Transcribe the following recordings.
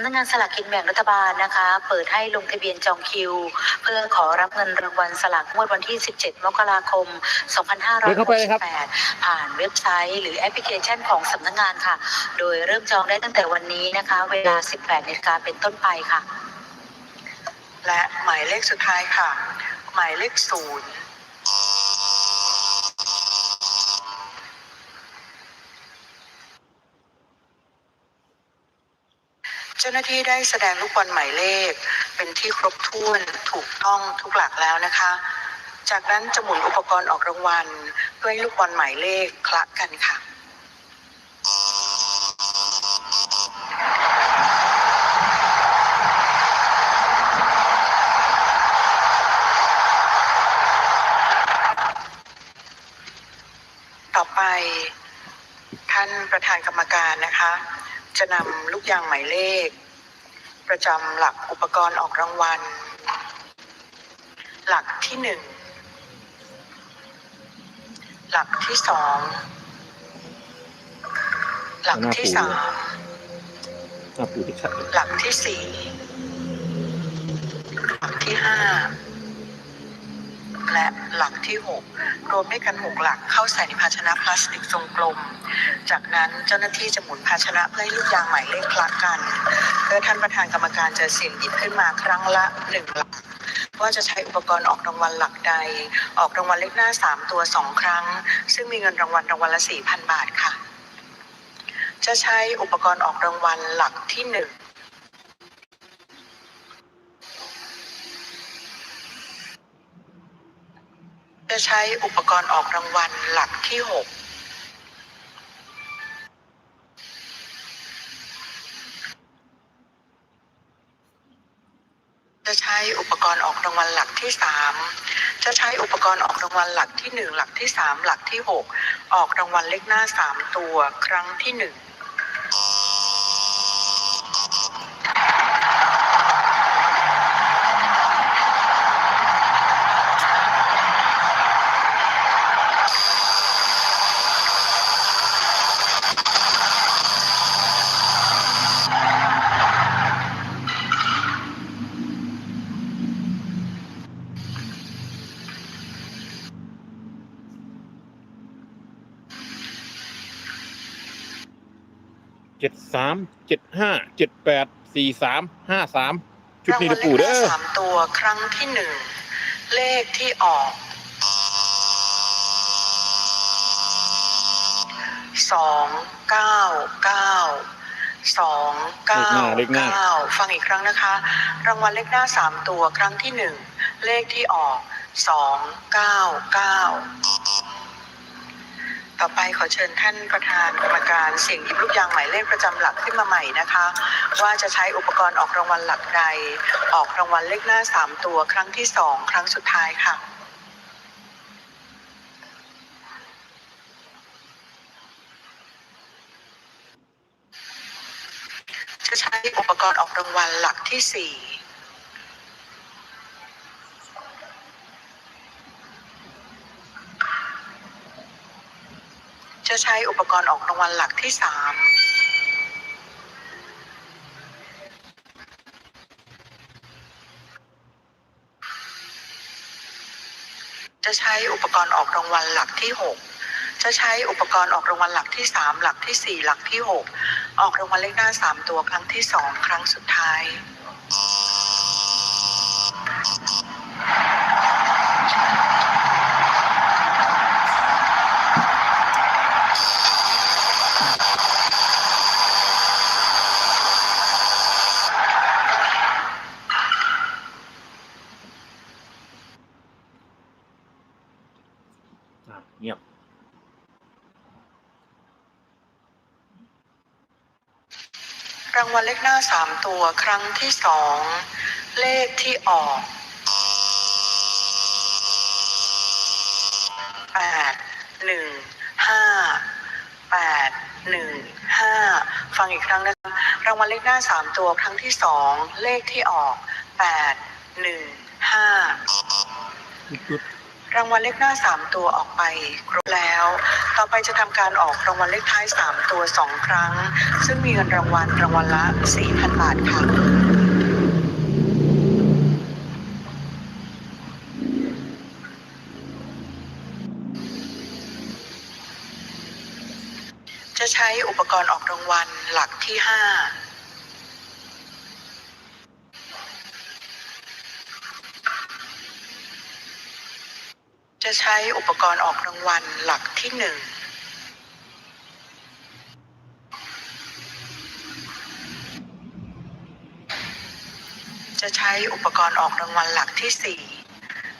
ำนักงานสลากกินแบ่งรัฐบาลนะคะ เปิดให้ลงทะเบียนจองคิว เพื่อขอรับเงินรางวัลสลากงวดวันที่ 17 มกราคมเดินเข้าไปเลยครับ2568 ผ่านเว็บไซต์ หรือแอปพลิเคชันของสำนักงานค่ะ โดยเริ่มจองได้ตั้งแต่วันนี้นะคะ เวลา 18นาฬิกาเป็นต้นไปค่ะ และหมายเลขสุดท้ายค่ะ หมายเลขศูนย์ จ้าหน้าที่ได้แสดงลูกบอลหมายเลข เป็นที่ครบถ้วนถูกต้องทุกหลักแล้วนะคะ จากนั้นจะหมุนอุปกรณ์ออกรางวัลเพื่อให้ลูกบอลหมายเลขคละกันค่ะต่อไปท่านประธานกรรมการนะคะ จะนำลูกยางหมายเลข ประจำหลักอุปกรณ์ออกรางวัล หลักที่หนึ่งหลักที่สองหลักที่สามอะปู่ที่ชัดเลยหลักที่สี่ และหลักที่ 6 รวมด้วยกัน 6 หลักเข้าใส่ในภาชนะพลาสติกทรงกลม จากนั้นเจ้าหน้าที่จะหมุนภาชนะเพื่อให้ลูกยางใหม่เล่นคลักกันเพื่อท่านประธานกรรมการจะเสี่ยงหยิบขึ้นมาครั้งละหนึ่งหลักว่าจะใช้อุปกรณ์ออกรางวัลหลักใด ออกรางวัลเลขหน้า 3 ตัว 2 ครั้ง ซึ่งมีเงินรางวัลรางวัลละ4,000 บาทค่ะ จะใช้อุปกรณ์ออกรางวัลหลักที่ 1 จะใช้อุปกรณ์ออกรางวัลหลักที่ 6จะใช้อุปกรณ์ออกรางวัลหลักที่ 3 จะใช้อุปกรณ์ออกรางวัลหลักที่ 1 หลักที่ 3 หลักที่ 6 ออกรางวัลเลขหน้า 3 ตัวครั้งที่ 1 เจ็ดสามเจ็ดห้าเจ็ดแปดสี่สามห้าสามชุดรางนี้วัลนะเลปู่ขหเด้น้าอสามตัวครั้งที่หนึ่งเลขที่ออกสองเก้าเก้าสองเก้าเลขหน้าเลขหน้าเก้าฟังอีกครั้งนะคะ รางวัลเลขหน้าสามตัวครั้งที่หนึ่งเลขที่ออกสองเก้าเก้า ต่อไปขอเชิญท่านประธานกรรมการเสี่ยงหยิบลูกยางหมายเลขประจำหลักขึ้นมาใหม่นะคะ ว่าจะใช้อุปกรณ์ออกรางวัลหลักใด ออกรางวัลเลขหน้าสามตัวครั้งที่สองครั้งสุดท้ายค่ะจะใช้อุปกรณ์ออกรางวัลหลักที่สี่ จะใช้อุปกรณ์ออกรางวัลหลักที่สามจะใช้อุปกรณ์ออกรางวัลหลักที่หกจะใช้อุปกรณ์ออกรางวัลหลักที่สามหลักที่สี่หลักที่หกออกรางวัลเลขหน้าสามตัวครั้งที่สองครั้งสุดท้าย อะเงียบ รางวัลเลข หน้าสามตัวครั้งที่สอง เลขที่ออกแปดหนึ่งห้าแปดหนึ่งห้าฟังอีกครั้งนะคะรางวัลเลขหน้าสามตัวครั้งที่สองเลขที่ออกแปดหนึ่งห้า รางวัลเลขหน้า 3 ตัวออกไปครบแล้ว ต่อไปจะทำการออกรางวัลเลขท้าย 3 ตัว 2 ครั้ง ซึ่งมีเงินรางวัลรางวัลละ 4,000 บาทค่ะจะใช้อุปกรณ์ออกรางวัลหลักที่ 5 จะใช้อุปกรณ์ออกรางวัลหลักที่หนึ่งจะใช้อุปกรณ์ออกรางวัลหลักที่สี่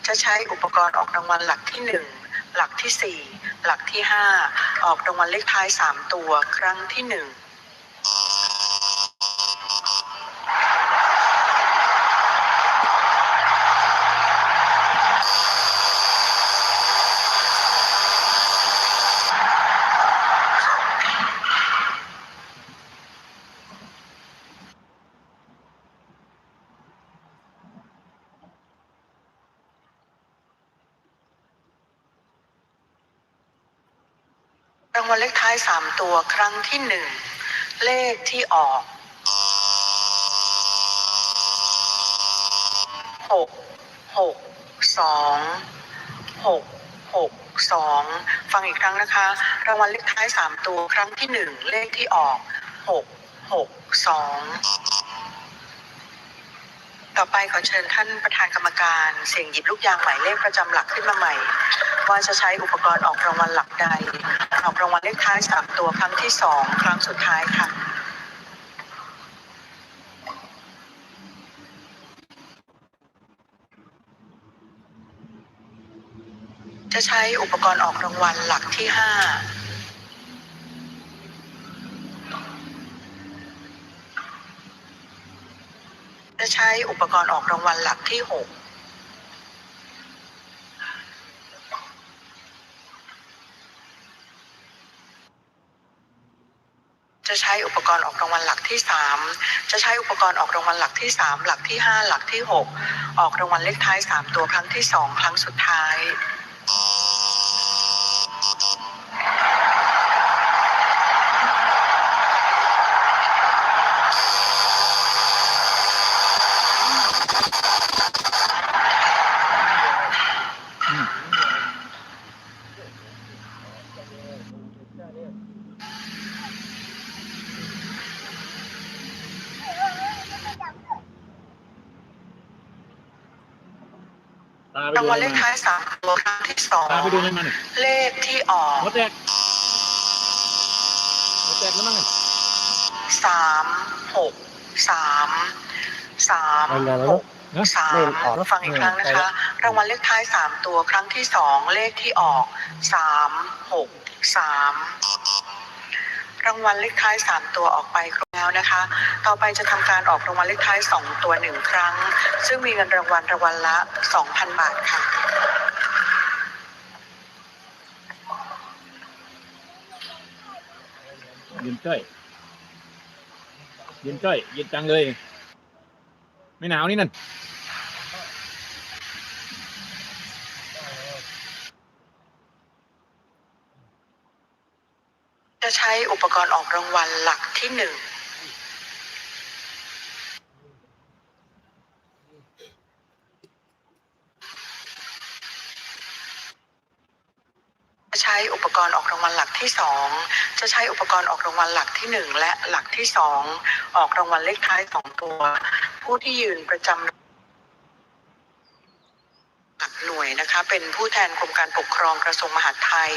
จะใช้อุปกรณ์ออกรางวัลหลักที่หนึ่งหลักที่สี่หลักที่ห้าออกรางวัลเลขท้ายสามตัวครั้งที่หนึ่ง รางวัลเลขท้ายสามตัวครั้งที่หนึ่งเลขที่ออกหกหกสองหกหกสองฟังอีกครั้งนะคะ รางวัลเลขท้ายสามตัวครั้งที่หนึ่งเลขที่ออกหกหกสองต่อไปขอเชิญท่านประธานกรรมการเสี่ยงหยิบลูกยางหมายเลขประจำหลักขึ้นมาใหม่ ว่าจะใช้อุปกรณ์ออกรางวัลหลักใด ออกรางวัลเลขท้ายสามตัวครั้งที่สองครั้งสุดท้ายค่ะ จะใช้อุปกรณ์ออกรางวัลหลักที่ห้าจะใช้อุปกรณ์ออกรางวัลหลักที่หก จะใช้อุป กรณ์ออกรางวัลหลักที่สามจะใช้อุปกรณ์ออกรางวัลหลักที่สามหลักที่ห้าหลักที่หกออกรางวัลเลขท้ายสามตัวครั้งที่สองครั้งสุดท้าย ตาไป ราง ดู วัอะลไรเลขมาท้ายสามตัวครั้งที่สองตาไปดูอะไรมาเนี่ยเลขที่ออกหัวแตกหัวแตกแล้วมั้งเนี่ยสามหกสามสามอะไรนะหกนะสามฟังอีกครั้งนะคะรางวัลเลขท้ายสามตัวครั้งที่สองเลขที่ออกสามหกสาม รางวัลเลขท้ายสามตัวออกไปครบแล้วนะคะ ต่อไปจะทำการออกรางวัลเลขท้ายสองตัวหนึ่งครั้ง ซึ่งมีเงินรางวัลรางวัลละสองพันบาทค่ะย็นจ้อยย็นจ้อยย็นจังเลย ไม่หนาวนี่นั่น จะใช้อุปกรณ์ออกรางวัลหลักที่หนึ่งจะใช้อุปกรณ์ออกรางวัลหลักที่สองจะใช้อุปกรณ์ออกรางวัลหลักที่หนึ่งและหลักที่สองออกรางวัลเลขท้ายสองตัว ผู้ที่ยืนประจำหลักหน่วยนะคะ เป็นผู้แทนกรมการปกครองกระทรวงมหาดไทย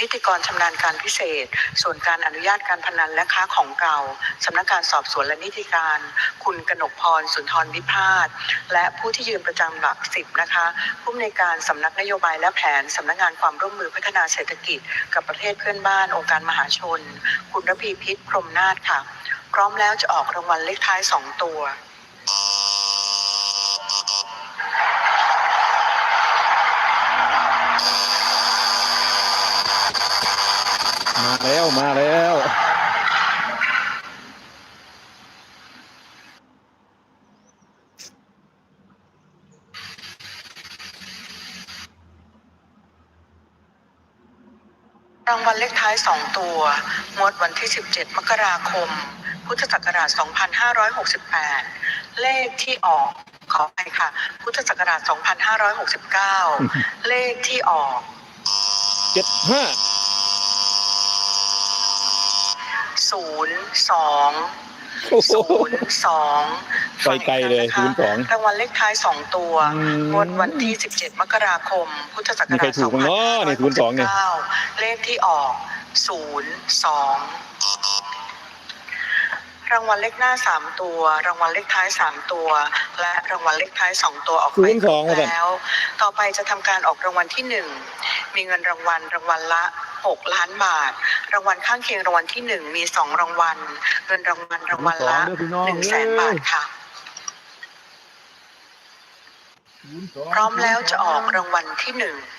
นิติกรชำนาญการพิเศษ ส่วนการอนุญาตการพนันและค้าของเก่าสำนักงานสอบสวนและนิติการ คุณกนกพรสุนทรวิพาทและผู้ที่ยืนประจำหลักสิบนะคะผู้อำนวยการสำนักนโยบายและแผนสำนักงานความร่วมมือพัฒนาเศรษฐกิจ กับประเทศเพื่อนบ้านองค์การมหาชน คุณระพีพิษพรมนาถค่ะ พร้อมแล้วจะออกรางวัลเลขท้ายสองตัว มาแล้วมาแล้วรางวัลเลขท้าย 2 ตัว งวดวันที่ 17 มกราคม พุทธศักราช 2568 เลขที่ออก ขอไปค่ะ พุทธศักราช 2569 เลขที่ออก 75 เจ็ดห้า02โอ้โห02ไปไกลเลยฟัง02อีกครั้งนะคะรางวัลเลขท้าย2ตัวอืมงวดวันที่17มกราคม พุทธศักมีใครราชถูกบ้างเนาะเนี่ย02เนี่ย2569เลขที่ออก02รางวัลเลขหน้า3ตัว รางวัลเลขท้าย3ตัว และรางวัลเลขท้าย2ตัวออกไป02ว่าซั่นแล้ว ต่อไปจะทำการออกรางวัลที่1มีเงินรางวัลรางวัลละ 6 ล้านบาท รางวัลข้างเคียงรางวัลที่ 1 มี 2 รางวัล เงินรางวัลรางวัลละ1นึ่งแสนบาทค่ะ พร้อมแล้วจะออกรางวัลที่ 1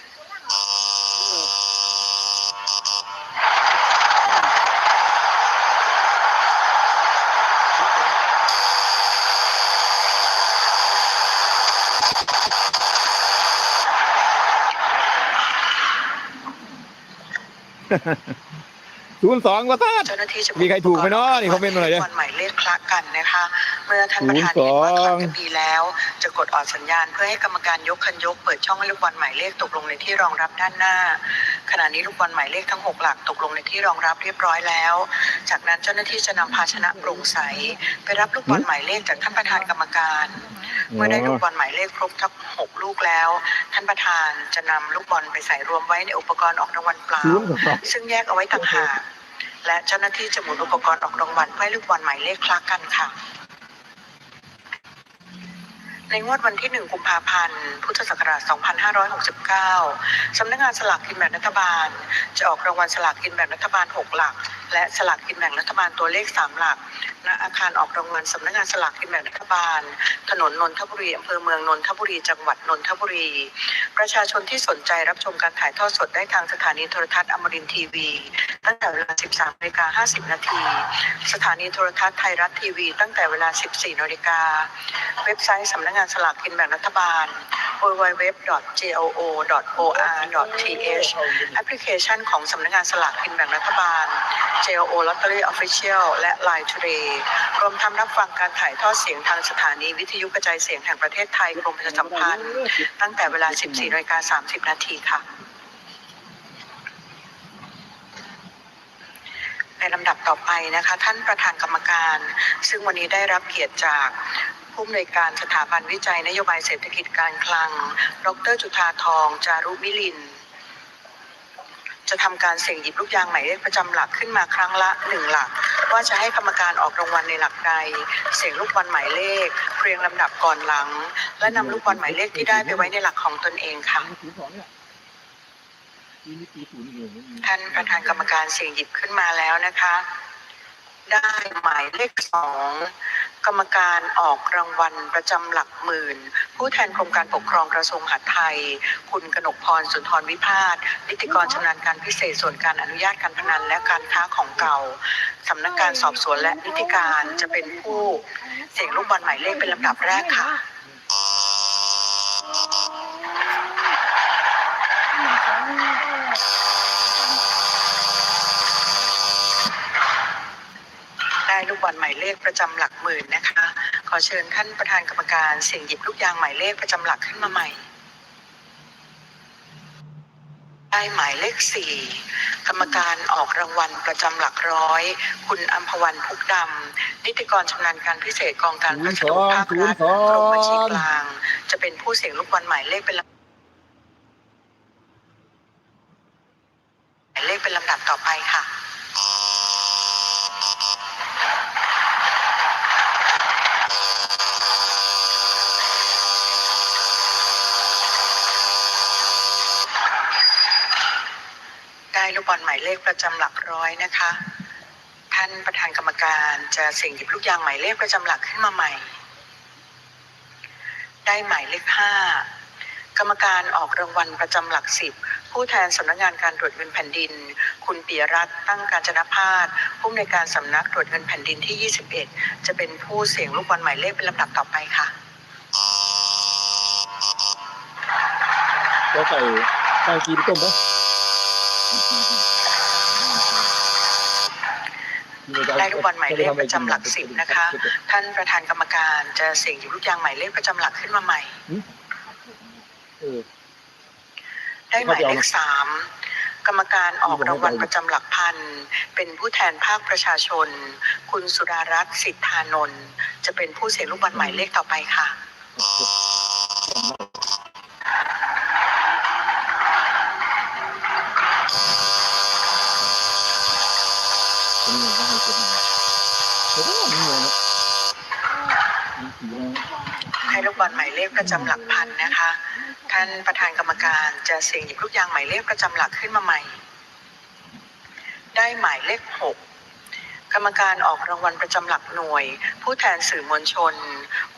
ศูนย์สองว่าตาด เจ้าหน้าที่จะมีใครถูกไหมเนาะนี่คอมเมนต์มาหน่อยดิวันหมายเลขคละกันนะคะ เมื่อท่านประธานเห็นว่าคละกันดีแล้ว จะกดออกสัญญาณเพื่อให้กรรมการยกคันยกเปิดช่องให้ลูกบอลหมายเลขตกลงในที่รองรับด้านหน้า ขณะนี้ลูกบอลหมายเลขทั้ง 6 หลักตกลงในที่รองรับเรียบร้อยแล้ว จากนั้นเจ้าหน้าที่จะนำภาชนะโปร่งใส ไปรับลูกบอลหมายเลขจากท่านประธานกรรมการ เมื่อได้ลูกบอลหมายเลขครบทั้งหกลูกแล้ว ท่านประธานจะนำลูกบอลไปใส่รวมไว้ในอุปกรณ์ออกรางวัลเปล่าศูนย์สองซึ่งแยกเอาไว้ต่างหาก และเจ้าหน้าที่จะหมุนอุปกรณ์ออกรางวัลเพื่อให้ลูกบอลหมายเลขคลักกันค่ะ ในงวดวันที่ 1 กุมภาพันธ์ พุทธศักราช 2569 สำนักงานสลากกินแบ่งรัฐบาล จะออกรางวัลสลากกินแบ่งรัฐบาล 6 หลัก และสลากกินแบ่งรัฐบาลตัวเลข 3 หลัก ณ อาคารออกรางวัลสำนักงานสลากกินแบ่งรัฐบาล ถนนนนทบุรีอำเภอเมืองนนทบุรี จังหวัดนนทบุรี ประชาชนที่สนใจรับชมการถ่ายทอดสดได้ทางสถานีโทรทัศน์อมรินทีวีตั้งแต่เวลา 13นาฬิกา50 นาที สถานีโทรทัศน์ไทยรัฐทีวี ตั้งแต่เวลา 14นาฬิกา เว็บไซต์สำนักงานสลากกินแบ่งรัฐบาล www.goo.or.th แอปพลิเคชันของสำนักงานสลากกินแบ่งรัฐบาล JO Lottery Official และ Line Today รวมทั้งรับฟังการถ่ายทอดเสียงทางสถานีวิทยุกระจายเสียงแห่งประเทศไทยกรมประชาสัมพันธ์ ตั้งแต่เวลา 14นาฬิกา30 นาทีค่ะ ในลำดับต่อไปนะคะ ท่านประธานกรรมการ ซึ่งวันนี้ได้รับเกียรติจากผู้อำนวยการสถาบันวิจัยนโยบายเศรษฐกิจการคลัง ดรจุธาทอง จารุมิลิน จะทำการเสี่ยงหยิบลูกยางหมายเลขประจำหลักขึ้นมาครั้งละหนึ่งหลัก ว่าจะให้กรรมการออกรางวัลในหลักใด เสี่ยงลูกบอลหมายเลขเรียงลำดับก่อนหลัง และนำลูกบอลหมายเลขที่ได้ไปไว้ในหลักของตนเองค่ะศูนย์สองเนี่ยปีนี้ปีศูนย์อยู่ ท่านประธานกรรมการเสียงหยิบขึ้นมาแล้วนะคะ ได้หมายเลขสองกรรมการออกรางวัลประจำหลักหมื่น ผู้แทนกรมการปกครองกระทรวงมหาดไทย คุณกนกพรสุนทรวิพาทนิติกรชำนาญการพิเศษส่วนการอนุญาตการพนันและการค้าของเก่าสำนักงานสอบสวนและนิติการจะเป็นผู้เสียงลูกบอลหมายเลขเป็นลำดับแรกค่ะ ลูกบอลหมายเลขประจำหลักหมื่นนะคะ ขอเชิญท่านประธานกรรมการเสี่ยงหยิบลูกยางหมายเลขประจำหลักขึ้นมาใหม่ ได้หมายเลขสี่กรรมการออกรางวัลประจำหลักร้อย คุณอัมพวันพุกดำนิติกรชำนาญการพิเศษกองการพัสดุภาครัฐกรมบัญชีกลาง จะเป็นผู้เสี่ยงลูกบอลหมายเลขเป็นลำหมายเลขเป็นลำดับต่อไปค่ะ หมายเลขประจำหลักร้อยนะคะ ท่านประธานกรรมการจะเสี่ยงหยิบลูกยางหมายเลขประจำหลักขึ้นมาใหม่ ได้หมายเลขห้ากรรมการออกรางวัลประจำหลักสิบผู้แทนสำนักงานการตรวจเงินแผ่นดิน คุณปียรัตน์ตั้งการจนพาสผู้อำนวยการสำนักตรวจเงินแผ่นดินที่ 21 จะเป็นผู้เสี่ยงลูกบอลหมายเลขเป็นลำดับต่อไปค่ะก็ใส่ใส่กีนต้มปะ ได้ลูกบอลหมายเลขประจำหลักสิบนะคะ ท่านประธานกรรมการจะเสี่ยงหยิบลูกยางหมายเลขประจำหลักขึ้นมาใหม่เออได้หมายเลขสามกรรมการออกรางวัลประจำหลักพัน เป็นผู้แทนภาคประชาชน คุณสุดารัตน์สิทธานนท์จะเป็นผู้เสี่ยงลูกบอลหมายเลขต่อไปค่ะ ลูกบอลหมายเลขประจำหลักพันนะคะ ท่านประธานกรรมการจะเสี่ยงหยิบลูกยางหมายเลขประจำหลักขึ้นมาใหม่ ได้หมายเลขหกกรรมการออกรางวัลประจำหลักหน่วย ผู้แทนสื่อมวลชน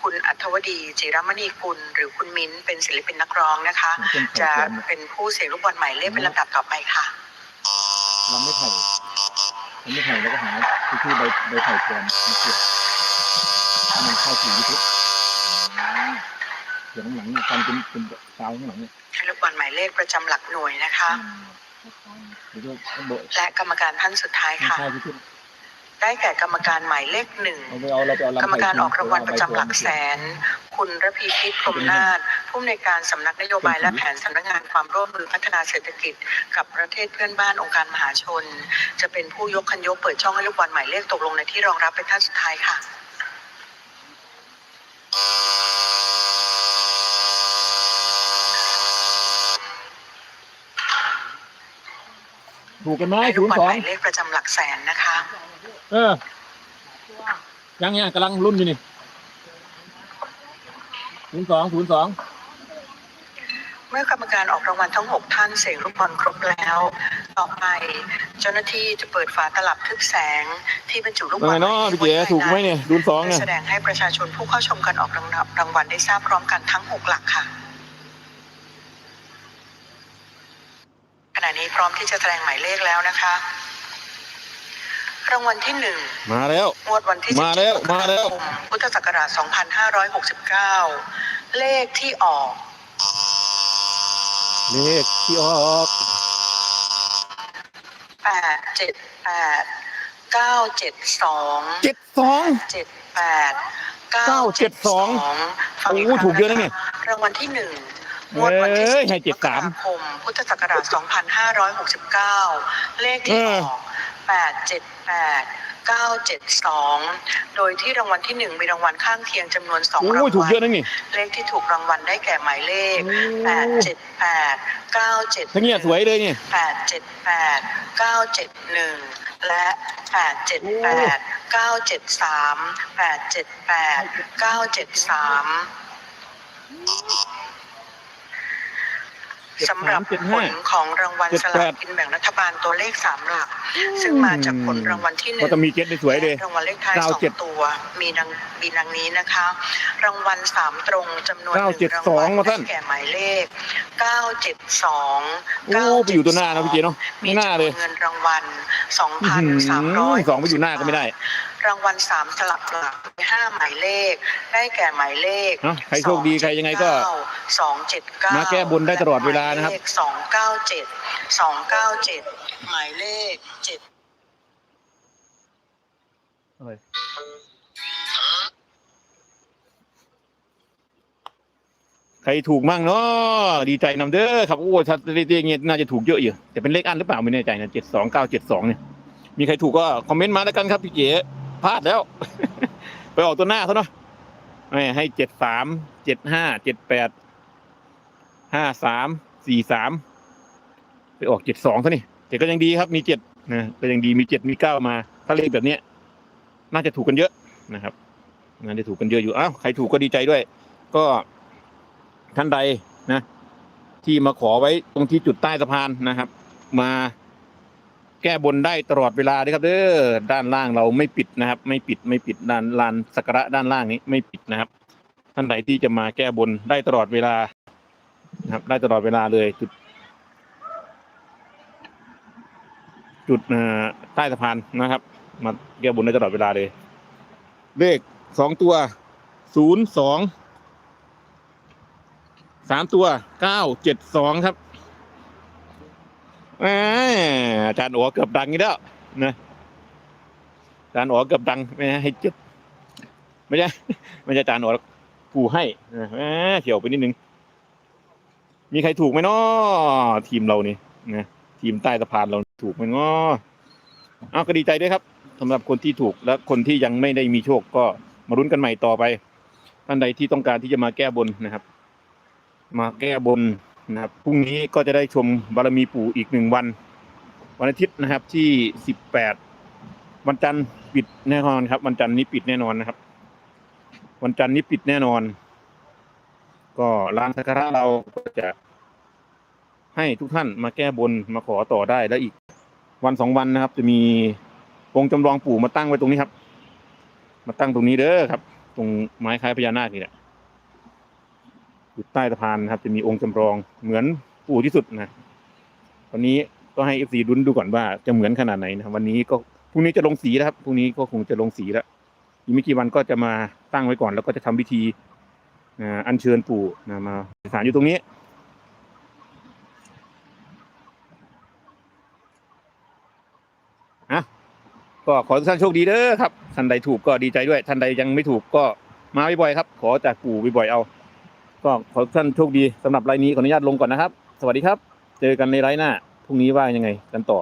คุณอัธวดี จิรมณีกุลหรือคุณมิ้นเป็นศิลปินนักร้องนะคะเป็นไข่จะปลอมเป็นผู้เสี่ยงลูกบอลหมายเลขเป็นลำดับต่อไปค่ะลำไม่ไผ่ลำไม่ไผ่แล้วก็หาที่ที่ใบใบไผ่ปลอมมาเกี่ยวให้มันเข้าสียุทธ เดี๋ยวข้างหลังเนี่ยกันเป็นเป็นกาวข้างหลังเนี่ยให้ลูกบอลหมายเลขประจำหลักหน่วยนะคะ เดี๋ยวข้างบนและกรรมการท่านสุดท้ายไม่ค่ะ ใช่ที่ที่ได้แก่กรรมการหมายเลขหนึ่ง เอาไปเอาเราไปเอาลำกรรมการไผ่ออกรางวัลประจำหลักแสน คุณระพีพิษพรหมนาถผู้อำนวยการสำนักนโยบายและแผนสำนักงานความร่วมมือพัฒนาเศรษฐกิจ กับประเทศเพื่อนบ้านองค์การมหาชน จะเป็นผู้ยกคันยกเปิดช่องให้ลูกบอลหมายเลขตกลงในที่รองรับเป็นท่านสุดท้ายค่ะ ถูกกันไหมให้ลูศูกนบอย์ลสอหงมายเลขประจำหลักแสนนะคะ เออ ยังยังกำลังรุ่นอยู่นี่ศูนย์สองศูนย์สองเมื่อกรรมการออกรางวัลทั้ง 6 ท่านเสียงลูกบอลครบแล้ว ต่อไป เจ้าหน้าที่จะเปิดฝาตลับทึบแสงที่บรรจุลูกบว่าอไงลเนาะพี่เก๋ถูกไหมเนี่ยศูนย์สองเพื่เนี่อยแสดงให้ประชาชนผู้เข้าชมการออกรางวัลรางวัลได้ทราบพร้อมกันทั้ง 6 หลักค่ะ ขณะนี้พ ร้อมที่จะแสดงหมายเลขแล้วนะคะ รางวัลที่หนึ่งมาแล้วงวดวันที่มาแล้ว17มาแล้วกรกฎคมพุทธศักราช 2569 เลขที่ออก เลขที่ออกแปดเจ็ดแปดเก้าเจ็ดสองเจ็ดสองเจ็ดแปดเก้าเจ็ดสองโอ้โหถูกเยอะนะเนี่ยรางวัลที่หนึ่ง งวดวันที่เอ้ยใากคมพุทธศักราช 2569 เลขที่เออก878 972 โดยที่รางวัลที่ 1 มีรางวัลข้างเคียงจำนวน2รางวัลถูกเยอะนะนี่ เลขที่ถูกรางวัลได้แก่หมายเลข878 971 ทั้งเนี้ยสวยเลยนี่878 971 และ 878 973 878 973 สามแปดเจ็ดแปดเก้าเจ็ดสามสำหรับผลของรางวัลสลากกินแบ่งรัฐบาลตัวเลขสามหลัก ซึ่งมาจากผลรางวัลที่หนึ่ก็งจะมีเจ็ดได้สวยเลยรางวัลเลขท้ายเก้าสองเจ็ดตัวมีดังมีดังนี้นะคะ รางวัลสามตรงจำนวนหเก้านึ่เจ็ดงรางสองวัลว่าท่านได้แก่หมายเลขเก้าเจ็ดสองโอ้ไปอยู่ตัวหน้านะพี่เจเนาะไม่น่าเลยมีจำนวนเงินรางวัลสองอื้อพันหืสามร้อยอสองไปอยู่หน้าก็ไม่ได้ รางวัลสามสลับหลักห้าหมายเลข ได้แก่หมายเลขเอ้าใครโชคดีใครยังไงก็สองเจ็ดเก้ามาแก้บนได้ตลอดเวลานะครับสองเก้าเจ็ดสองเก้าเจ็ดหมายเลขเจ็ดใครถูกมั่งเนาะดีใจนำเด้อครับโอ้ถ้าเรียกเงี้ยน่าจะถูกเยอะอยู่แต่เป็นเลขอันหรือเปล่าไม่แน่ใจนะเจ็ดสองเก้าเจ็ดสองเนี่ยมีใครถูกก็คอมเมนต์มาแล้วกันครับพี่เก๋ พลาดแล้ว ไปออกตัวหน้าเขาเนาะไม่ให้เจ็ดสามเจ็ดห้าเจ็ดแปดห้าสามสี่สามไปออกเจ็ดสองซะนี่แต่ก็ยังดีครับ มีเจ็ดนะก็ยังดีมีเจ็ดมีเก้ามา ถ้าเลขแบบเนี้ย น่าจะถูกกันเยอะนะครับน่าจะถูกกันเยอะอยู่อ้าวใครถูกก็ดีใจด้วย ก็ท่านใดนะ ที่มาขอไว้ตรงที่จุดใต้สะพานนะครับ มา แก้บนได้ตลอดเวลาด้วยครับเด้อด้านล่างเราไม่ปิดนะครับ ไม่ปิดไม่ปิดด้านลานสักการะด้านล่างนี้ไม่ปิดนะครับ ท่านใดที่จะมาแก้บนได้ตลอดเวลานะครับ ได้ตลอดเวลาเลยจุด จุดใต้สะพานนะครับ มาแก้บนได้ตลอดเวลาเลย เลขสองตัวศูนย์สองสามตัวเก้าเจ็ดสองครับ อาจารย์โอเกือบดังอีกแล้วนะอาจานอ๋อเกือบดังไม่ให้เจ็บไม่ใช่ไม่ใช่อาจานอ๋อกูให้นะแหมเฉียวไปนิดนึง มีใครถูกไหมเนาะทีมเรานี่นะทีมใต้สะพานเราถูกไหมเนาะเอาก็ดีใจด้วยครับสำหรับคนที่ถูกและคนที่ยังไม่ได้มีโชคก็มารุ้นกันใหม่ต่อไป ท่านใดที่ต้องการที่จะมาแก้บนนะครับ มาแก้บน นะครับพรุ่งนี้ก็จะได้ชมบารมีปู่อีกหนึ่งวัน วันอาทิตย์นะครับที่สิบแปดวันจันทร์ปิดแน่นอนครับ วันจันทร์นี้ปิดแน่นอนนะครับ วันจันทร์นี้ปิดแน่นอน ก็ลานสักการะเราก็จะ ให้ทุกท่านมาแก้บนมาขอต่อได้แล้วอีก วันสองวันนะครับ จะมีองค์จำลองปู่มาตั้งไว้ตรงนี้ครับ มาตั้งตรงนี้เด้อครับ ตรงไม้คล้ายพญานาคนี่แหละ อยู่ใต้สะพานนะครับ จะมีองค์จำลองเหมือนปู่ที่สุดนะวันนี้ก็ให้เอฟซีดุนดูก่อนว่าจะเหมือนขนาดไหนนะวันนี้ก็พรุ่งนี้จะลงสีแล้วครับพรุ่งนี้ก็คงจะลงสีแล้วอีกไม่กี่วันก็จะมาตั้งไว้ก่อน แล้วก็จะทำพิธีอัญเชิญปู่นะมาสถานอยู่ตรงนี้ก็ขอทุกท่านโชคดีเด้อครับท่านใดถูกก็ดีใจด้วยท่านใดยังไม่ถูกก็มาบ่อยๆครับ ขอจากปู่บ่อยๆเอา ก็ขอทุกท่านโชคดีสำหรับไลน์นี้ขออนุญาตลงก่อนนะครับ สวัสดีครับ เจอกันในไลน์หน้าพรุ่งนี้ว่ายังไงกันต่อ